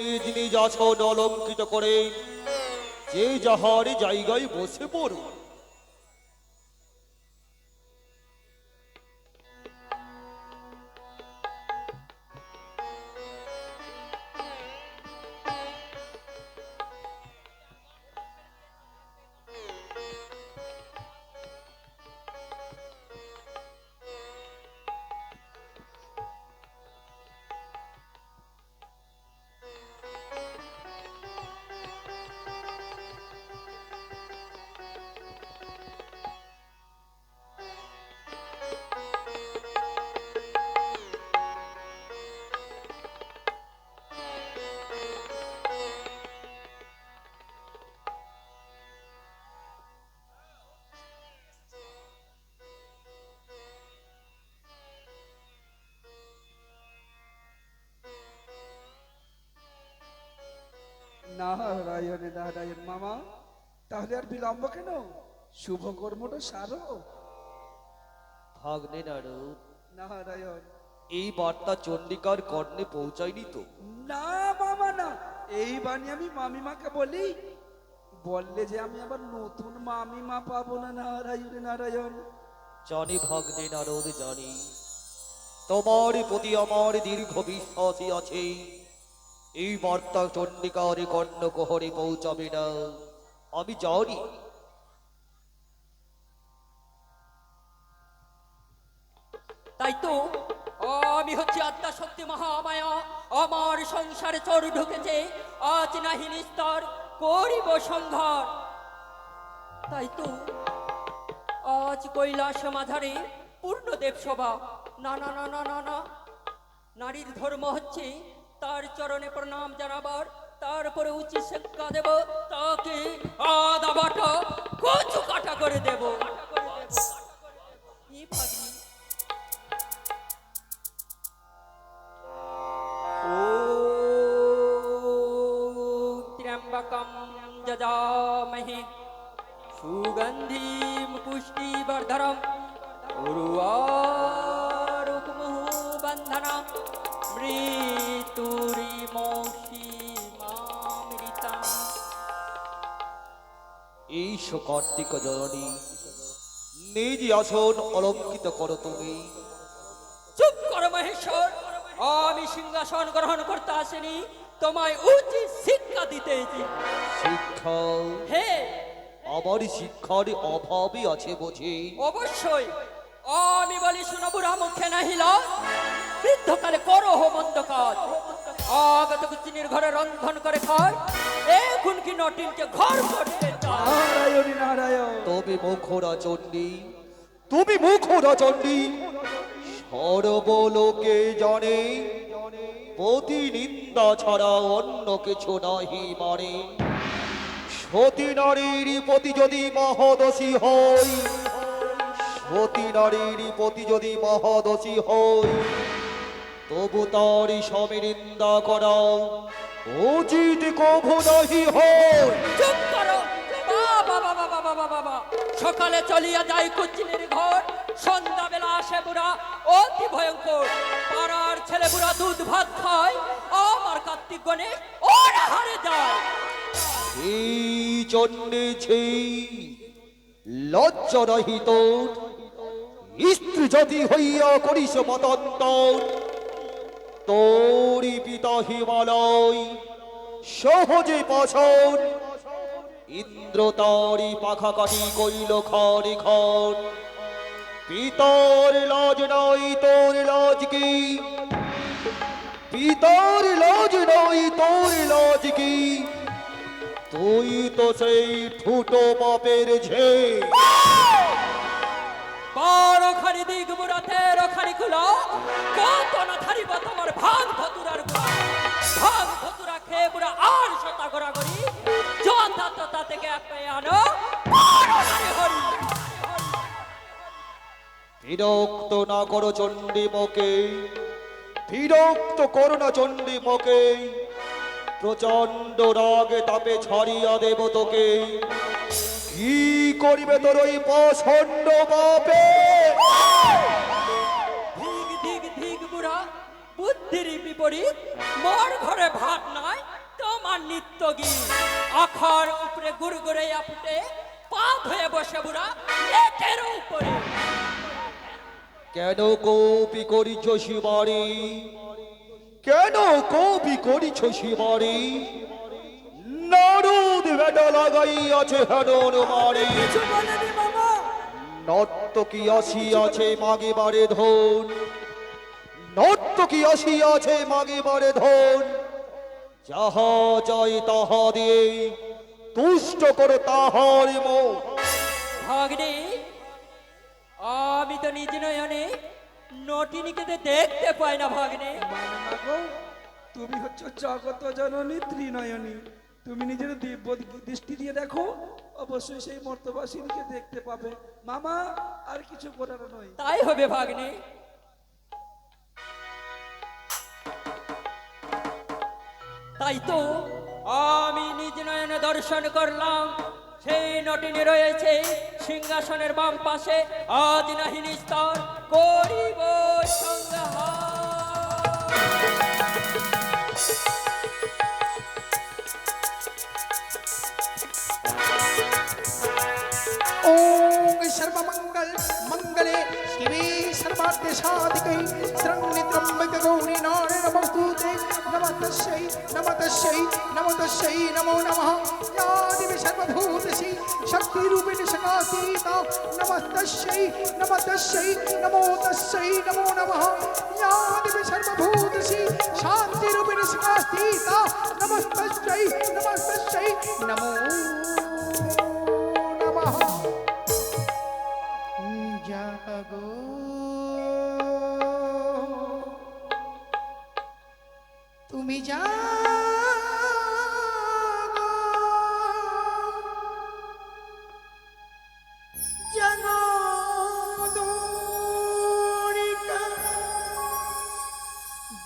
নিজ নিজ অলঙ্কৃত করে। যে যাহার জায়গায় বসে পড়ুন নারায়ণ নারায়ণ মামা তাহলে আর বিলম্ব কেন? শুভ কর্মটা সারো। ভাগ্নে নারদ নারায়ণ। এই বার্তা চণ্ডিকার কর্ণে পৌঁছায়নি তো? না মামা না। এই বাণী আমি মামিমাকে বলি বললে যে আমি আবার নতুন মামিমা পাবো না নারায়ণ নারায়ণ। জানি ভগ্নে নারদ জানি তোমার প্রতি আমার দীর্ঘ বিশ্বাসী আছে। এই বার্তা চণ্ডিকার কর্ণ কোহরে পৌঁছাবে না। আমি জানি। তাই তো, আমি হচ্ছে আত্মা শক্তি মহামায়া। আমার সংসারে চোর ঢুকেছে, আজ নাহি নিস্তর করিব সংঘার তাই তো, আজ কৈলাস মাধারে পূর্ণদেব সভা। না না না না না। নারীর ধর্ম হচ্ছে তার চরণে প্রণাম জানাবার, তারপরে উচি শিক্ষা দেব, তাকে আদা বাটা, কচু কাটা করে দেব। যজামহে, সুগন্ধিম পুষ্টিবর্ধনম উর্বারুকমুহ বন্ধনম এই শকর্তিক জননী নিজ আসন অলঙ্কিত করো তুমি। চুপ করো মহেশ্বর আমি সিংহাসন গ্রহণ করতে আসিনি তোমায় উচিত শিক্ষা দিতে শিক্ষা? হে। আমার শিক্ষার অভাবই আছে বুঝি। অবশ্যই। আমি বলি শুনবুরা মুখে নাহিল। বৃদ্ধকালে করো হো মন্দ কাজ আগত কুচিনির ঘরে রন্ধন করে খায়। এখন কি নটিনকে ঘর করতে নারায়ণ নারায়ণ। তুমি মুখরা চণ্ডী তুমি মুখরা চণ্ডী সর্বলোকে জানে প্রতি নিন্দা ছাড়া অন্য কিছু নাহি মানে। সতী নারীর প্রতি যদি মহদশী হই সতী নারীর প্রতি যদি মহদশী হই তবু তারই সবে নিন্দা করা উচিত কভু নাহি চুপ করো। বাবা বাবা বাবা বাবা বাবা। সকালে চলিয়া যাই কুচিনির ঘর। সন্ধ্যাবেলা আসে বুড়া। অতি ভয়ঙ্কর। পাড়ার ছেলে বুড়া দুধ ভাত খায়। আমার কার্তিক গণেশ ওর হারে যায়। এই চন্ডেছে লজ্জা রহিত স্ত্রী যদি হইয়া করিস মতন্তর তোরি পিতা হিমালয়, সহজে পাছন। ইন্দ্র তারি পাখা কাটি কইল খড়ে খন পিতর লজ নাই তোর লজ কি? পিতর লজ নাই তোর লজ কি? তুই তো সেই ঠুটো বাপের ঝে বারো খানি দিক বুড়া তেরো বিরক্ত না করো চণ্ডী বিরক্ত করো না চণ্ডী মকে প্রচণ্ড রাগে তাপে ছাড়িয়া দেব তোকে। কি করিবে তোর ওই প্রচণ্ড বাপে ধিক ধিক ধিক বুদ্ধির বিপরীত, মোর ঘরে ভাত নাই নৃত্যগী আখার উপরে গুড়গুড়ে আপুটে পা ধুয়ে বসে বুড়া লেটের উপরে। কেন কপি করিছ শিবারে? কেন কপি করিছ শিবারে? নারদ বেটা লাগাইয়াছে হেডন মারে। নর্তকী আসিয়াছে মাগে বারে ধন? নর্তকী আসিয়াছে মাগে বারে ধন? যাহা চাই তাহা দিয়ে তুষ্ট করো তাহার মন। ভাগ্নে আমি তো নিজ নয়নে নটিনীকে দেখতে পাই না ভাগ্নে। তুমি হচ্ছে জগত জননী ত্রিনয়নী। তুমি নিজের দিব্য দৃষ্টি দিয়ে দেখো অবশ্যই সেই মর্তবাসীকে দেখতে পাবে। মামা আর কিছু করার নয়। তাই হবে ভাগ্নে। তাই তো আমি নিজ নয়নে দর্শন করলাম। সেই নটিনী রয়েছে সিংহাসনের বাম পাশে আজ নাহি নিস্তর করিব সংহার। ॐ सर्वमङ्गल मङ्गले शिवे सर्वाद्यसाधिकै शरण्यत्रम्बक गौरी नारे नमस्तुते नमः तस्यै नमः तस्यै नमो तस्यै नमो नमः या देवी सर्वभूतसी शक्ति रूपिण सकाशीता नमस्तस्यै नमस्तस्यै नमो तस्यै, नमो नमः। ज्ञानवि सर्वभूतसी शांति रूपिण सकाशीता नमस्तस्यै नमस्तस्यै, नमो नमः। जगो। तुम्ही जा।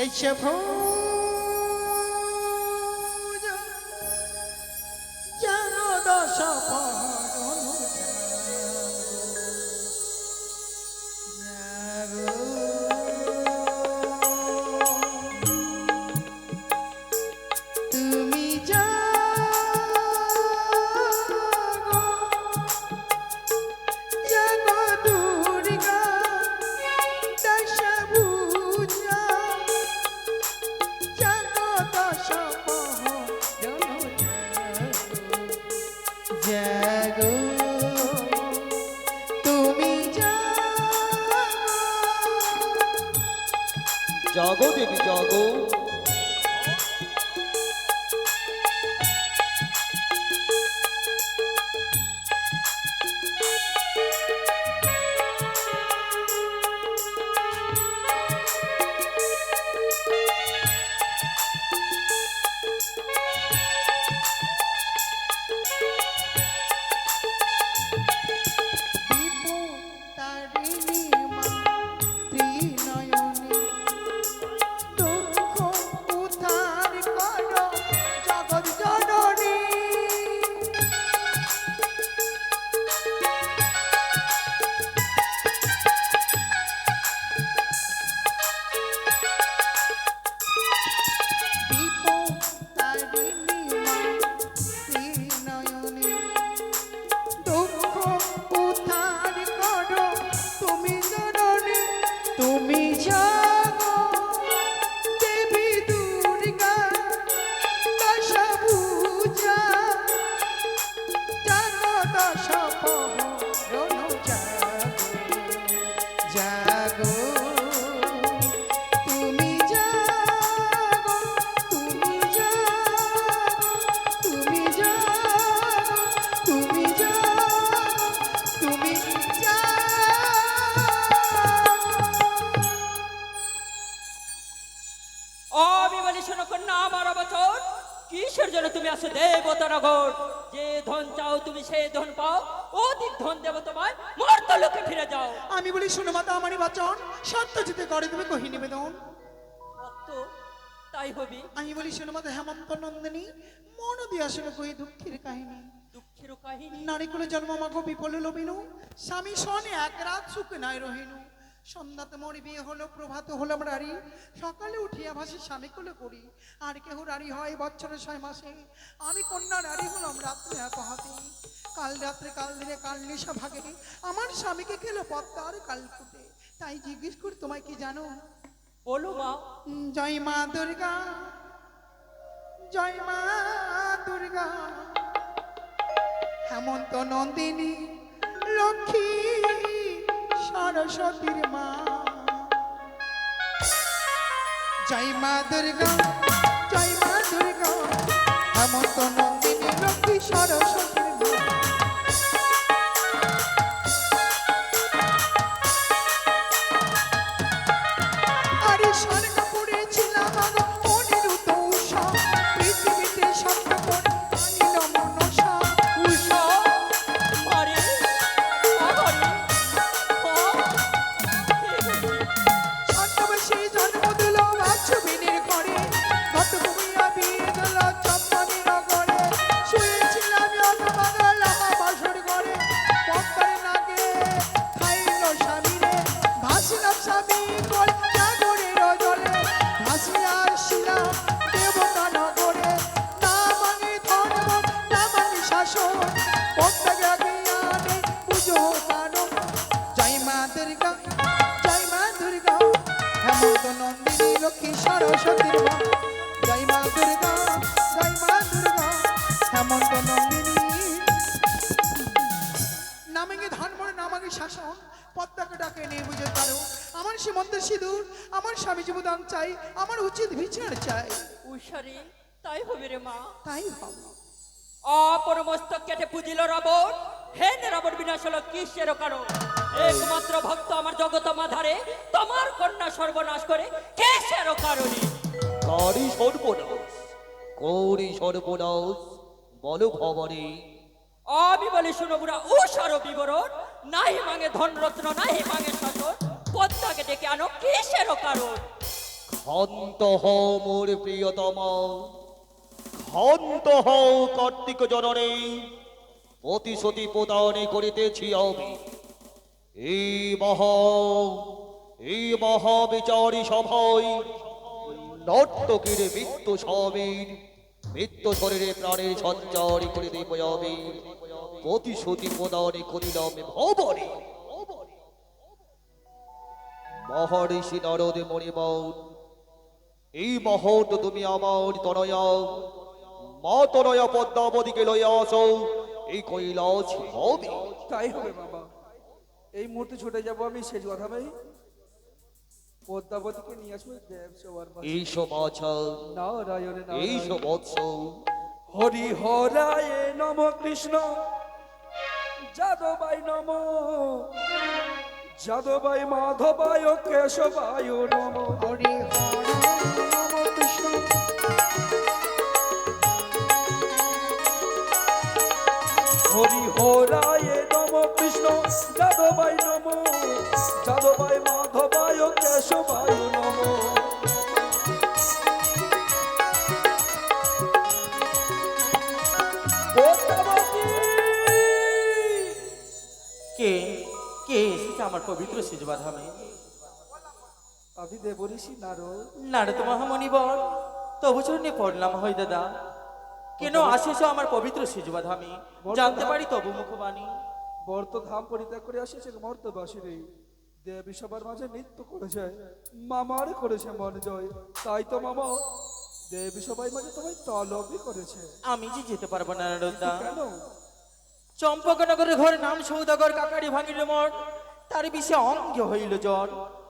Sachapur. তুমি আসো দেবতা নগর যে ধন চাও তুমি সেই ধন পাও। অধিক ধন দেব তোমায়। মর্ত লোকে ফিরে যাও। আমি বলি শুনো মাতা আমারই বাচন সত্য জিতে করে দেবে কহি নিবেদন। তাই হবে। আমি বলি শুনো মাতা হেমন্ত নন্দিনী মন দিয়ে আসলে কই দুঃখের কাহিনী। দুঃখের কাহিনী? নারী কুলে জন্ম মাগো বিপলে লবিনু স্বামী সনে এক রাত সুখে নাই রহিনু। সন্ধ্যাতে মোর বিয়ে হলো প্রভাত হলাম রাড়ি সকালে উঠিয়া ভাসি স্বামী কোলে করি আর কেহ রাড়ি হয় বছরে ছয় মাসে। আমি কন্যা রাড়ি হলাম রাত্রে এক হাতে। কাল রাত্রে কাল দিনে কাল নিশা ভাগে। আমার স্বামীকে খেলো পদ্মা আর কাল ফুটে তাই জিজ্ঞেস করি তোমায় কি জানো? বলো মা। জয় মা দুর্গা। জয় মা দুর্গা। হেমন্ত নন্দিনী লক্ষ্মী সরস্বতীর মা। জয় মা দুর্গা। জয় মা দুর্গা। হেমন্ত নন্দিনী লক্ষ্মী সরস্বতীর হেমন্ত নন্দিনী নামেঙ্গে ধর্মর শাসন পদ্মাকে ডাকে নিয়ে বুঝে পারো আমার সীমন্তের সিঁদুর আমার স্বামী জীবদান চাই আমার উচিত বিচার চাই। উষারে তাই হবে রে মা। তাই ভাবো অপরমস্তক কেটে পুজিল রাবণ হেন রাবণ বিনাশ হলো কিসের কারণ? একমাত্র ভক্ত আমার জগত মাধারে তোমার কন্যা সর্বনাশ করে কেসের কারণে? কারি সর্বনাশ কৌরি সর্বনাশ। বল ভবানী আমি বলি শুনো বুড়া উষার বিবরণ। নাই মাঙে ধনরত্ন নাই মাঙে শাসন পদ্মাকে ডেকে আনো কিসের কারণ? ক্ষান্ত হও মোর প্রিয়তমা। ক্ষান্ত হও কার্তিক জননী। প্রতিশ্রুতি প্রদানে করিতেছি আমি। এই মহা এই মহাবিচারী সভায় নর্তকীর মৃত্যু স্বামীর মৃত্যু শরীরে প্রাণের সঞ্চারী করে দেব আমি। প্রতিশ্রুতি প্রদানে করিলাম ভবনে। মহর্ষি নরদ মণিমন এই মহৎ তুমি আমার তনয়া মা তনয়া পদ্মাবতীকে লইয়া আসো, এই কৈলাস হবে তাই হবে বাবা। এই মুহূর্তে ছুটে যাব আমি, সেই কথা ভাই। পদ্মাবতীকে নিয়ে আসব দেব সবার এই সমাচার নারায়ণ এই হরি হরায় নম কৃষ্ণ যাদবাই নম। যাদবাই মাধবায় কেশবায় নম। হরি নম কৃষ্ণ। হরি হরায় নম কৃষ্ণ যাদবাই নম। কে কে এসেছে আমার পবিত্র সিজবা ধামে আমি দেবঋষি নারদ। নারদ মহামণিবণ তবু চরণে পড়লাম হয় দাদা। কেন আসিস আমার পবিত্র সিজবা ধামে জানতে পারি তবু মুখবাণী। বর্ত ধাম পরিত্যাগ করে আসিছে মর্তবাসীরে দেবী সবার মাঝে নৃত্য করেছে মামার করেছে মন জয়। তাই তো মামা দেবী সবাই মাঝে তোমায় তলবি করেছে। আমি যে যেতে পারব না নারদা কেন? চম্পকনগরের ঘরে নাম সৌদাগর কাকারি ভাঙিল মঠ তার বিষে অঙ্গ হইল জ্বর